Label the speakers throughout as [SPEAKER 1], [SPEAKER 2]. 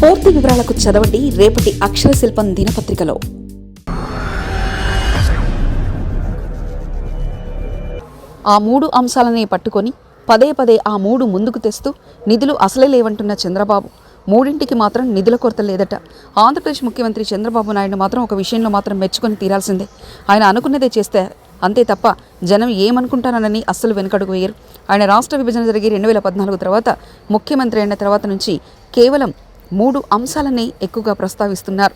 [SPEAKER 1] పూర్తి వివరాలకు చదవండి రేపటి అక్షర శిల్పం దినపత్రికలో. ఆ మూడు అంశాలనే పట్టుకొని పదే పదే ఆ మూడు ముందుకు తెస్తూ నిధులు అసలే లేవంటున్న చంద్రబాబు. మూడింటికి మాత్రం నిధుల కొరత లేదట. ఆంధ్రప్రదేశ్ ముఖ్యమంత్రి చంద్రబాబు నాయుడు మాత్రం ఒక విషయంలో మాత్రం మెచ్చుకొని తీరాల్సిందే. ఆయన అనుకున్నదే చేస్తే అంతే తప్ప జనం ఏమనుకుంటానని అస్సలు వెనుకడుగు వేయరు. ఆయన రాష్ట్ర విభజన జరిగి రెండు వేల పద్నాలుగు తర్వాత ముఖ్యమంత్రి అయిన తర్వాత నుంచి కేవలం మూడు అంశాలనే ఎక్కువగా ప్రస్తావిస్తున్నారు.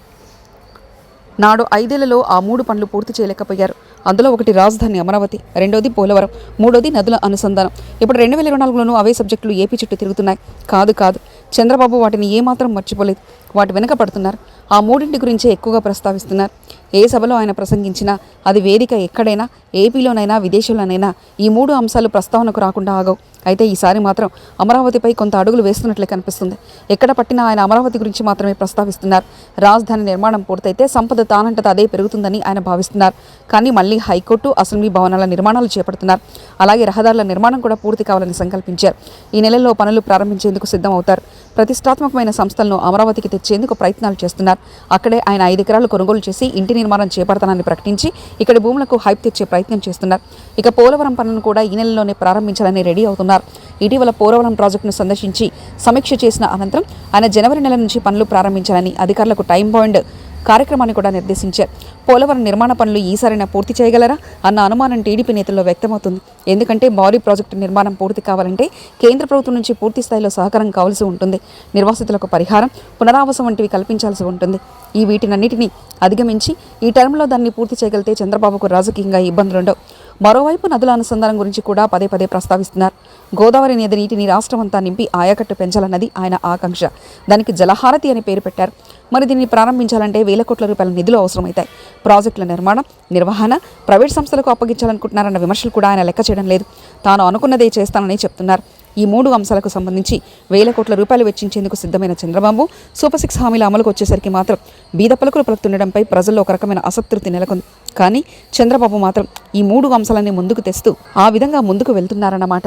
[SPEAKER 1] నాడు ఐదేళ్ళలో ఆ మూడు పనులు పూర్తి చేయలేకపోయారు. అందులో ఒకటి రాజధాని అమరావతి రెండోది పోలవరం మూడోది నదుల అనుసంధానం. ఇప్పుడు రెండు వేల ఇరవై నాలుగులోనూ అవే సబ్జెక్టులు ఏపీ చుట్టూ తిరుగుతున్నాయి. కాదు కాదు. చంద్రబాబు వాటిని ఏమాత్రం మర్చిపోలేదు. వాటి వెనుక పడుతున్నారు. ఆ మూడింటి గురించే ఎక్కువగా ప్రస్తావిస్తున్నారు. ఏ సభలో ఆయన ప్రసంగించినా అది వేదిక ఎక్కడైనా ఏపీలోనైనా విదేశంలోనైనా ఈ మూడు అంశాలు ప్రస్తావనకు రాకుండా ఆగవు. అయితే ఈసారి మాత్రం అమరావతిపై కొంత అడుగులు వేస్తున్నట్లే కనిపిస్తుంది. ఎక్కడ పట్టినా ఆయన అమరావతి గురించి మాత్రమే ప్రస్తావిస్తున్నారు. రాజధాని నిర్మాణం పూర్తయితే సంపద తానంతట అదే పెరుగుతుందని ఆయన భావిస్తున్నారు. కానీ మళ్ళీ హైకోర్టు అసెంబ్లీ భవనాల నిర్మాణాలు చేపడుతున్నారు. అలాగే రహదారుల నిర్మాణం కూడా పూర్తి కావాలని సంకల్పించారు. ఈ నెలలో పనులు ప్రారంభించేందుకు సిద్ధమవుతారు. ప్రతిష్టాత్మకమైన సంస్థలను అమరావతికి తెచ్చేందుకు ప్రయత్నాలు చేస్తున్నారు. అక్కడే ఆయన ఐదు ఎకరాలు కొనుగోలు చేసి ఇంటి నిర్మాణం చేపడతానని ప్రకటించి ఇక్కడి భూములకు హైప్ తెచ్చే ప్రయత్నం చేస్తున్నారు. ఇక పోలవరం పనులను కూడా ఈ నెలలోనే ప్రారంభించాలని రెడీ అవుతున్నారు. ఇటీవల పోలవరం ప్రాజెక్టును సందర్శించి సమీక్ష చేసిన అనంతరం ఆయన జనవరి నెల నుంచి పనులు ప్రారంభించాలని అధికారులకు టైం బాండ్ కార్యక్రమాన్ని కూడా నిర్దేశించారు. పోలవరం నిర్మాణ పనులు ఈసారైనా పూర్తి చేయగలరా? అన్న అనుమానం టీడీపీ నేతల్లో వ్యక్తమవుతుంది. ఎందుకంటే భారీ ప్రాజెక్టు నిర్మాణం పూర్తి కావాలంటే కేంద్ర ప్రభుత్వం నుంచి పూర్తి స్థాయిలో సహకారం కావాల్సి ఉంటుంది. నిర్వాసితులకు పరిహారం పునరావాసం వంటివి కల్పించాల్సి ఉంటుంది. ఈ వీటినన్నిటినీ అధిగమించి ఈ టర్మ్లో దాన్ని పూర్తి చేయగలిగితే చంద్రబాబుకు రాజకీయంగా ఇబ్బందులుండవు. మరోవైపు నదుల అనుసంధానం గురించి కూడా పదే పదే ప్రస్తావిస్తున్నారు. గోదావరి నది నీటిని రాష్ట్రం అంతా నింపి ఆయకట్టు పెంచాలన్నది ఆయన ఆకాంక్ష. దానికి జలహారతి అని పేరు పెట్టారు. మరి దీన్ని ప్రారంభించాలంటే వేల కోట్ల రూపాయల నిధులు అవసరమవుతాయి ప్రాజెక్టుల నిర్మాణం నిర్వహణ ప్రైవేట్ సంస్థలకు అప్పగించాలనుకుంటున్నారన్న విమర్శలు కూడా ఆయన లెక్క చేయడం లేదు. తాను అనుకున్నదే చేస్తానని చెప్తున్నారు. ఈ మూడు అంశాలకు సంబంధించి వేల కోట్ల రూపాయలు వెచ్చించేందుకు సిద్ధమైన చంద్రబాబు సూపర్ సిక్స్ హామీల అమలుకు వచ్చేసరికి మాత్రం బీద పలుకులు పలుకుతుండడంపై ప్రజల్లో ఒక రకమైన అసంతృప్తి నెలకొంది. కానీ చంద్రబాబు మాత్రం ఈ మూడు అంశాలని ముందుకు తెస్తూ ఆ విధంగా ముందుకు వెళ్తున్నారన్నమాట.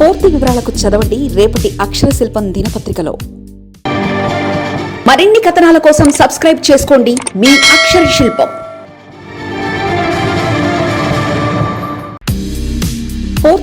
[SPEAKER 1] పూర్తి వివరాలకు చదవండి రేపటి అక్షర శిల్పం దినపత్రికలో. మరిన్ని కథనాల కోసం సబ్స్క్రైబ్ చేసుకోండి మీ అక్షర శిల్పం.